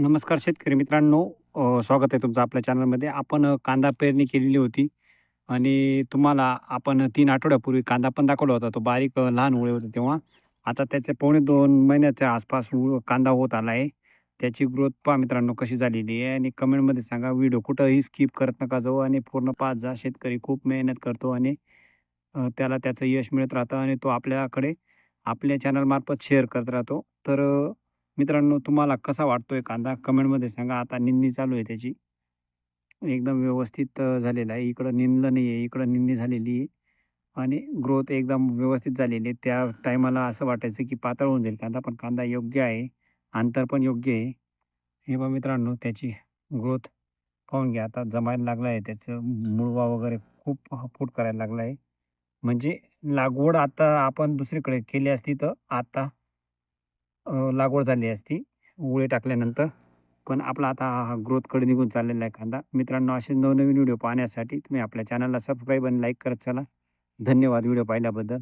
नमस्कार शेतकरी मित्रांनो. स्वागत आहे तुमचं आपल्या चॅनलमध्ये. आपण कांदा पेरणी केलेली होती आणि तुम्हाला आपण तीन आठवड्यापूर्वी कांदा पण दाखवला होता. तो बारीक लहान उळे होते तेव्हा. आता त्याचे पावणे दोन महिन्याच्या आसपास कांदा होत आला आहे. त्याची ग्रोथ पहा मित्रांनो कशी झालेली आहे आणि कमेंटमध्ये सांगा. व्हिडिओ कुठंही स्किप करत नका जाऊ आणि पूर्ण पाच जा. शेतकरी खूप मेहनत करतो आणि त्याला त्याचं यश मिळत राहतं आणि तो आपल्याकडे आपल्या चॅनलमार्फत शेअर करत राहतो. तर मित्रांनो तुम्हाला कसा वाटतोय कांदा? कमेंटमध्ये सांगा. आता निंदणी चालू आहे त्याची. एकदम व्यवस्थित झालेला आहे. इकडं निंदलं नाही आहे. इकडं निंदणी झालेली आहे. आणि ग्रोथ एकदम व्यवस्थित झालेली आहे. त्या टायमाला असं वाटायचं की पातळ होऊन जाईल कांदा पण कांदा योग्य आहे. अंतर पण योग्य आहे. हे बघा मित्रांनो त्याची ग्रोथ पाहून घ्या. आता जमायला लागला आहे. त्याचं मुळवा वगैरे खूप फूट करायला लागला आहे. म्हणजे लागवड आता आपण दुसरीकडे केली असती तर आता लागवड झाली असती उळे टाकल्यानंतर. पण आपला आता हा हा ग्रोथकडे निघून चाललेला आहे कांदा. मित्रांनो असे नवनवीन व्हिडिओ पाहण्यासाठी तुम्ही आपल्या चॅनलला सबस्क्राईब आणि लाईक करत चला. धन्यवाद व्हिडिओ पाहिल्याबद्दल.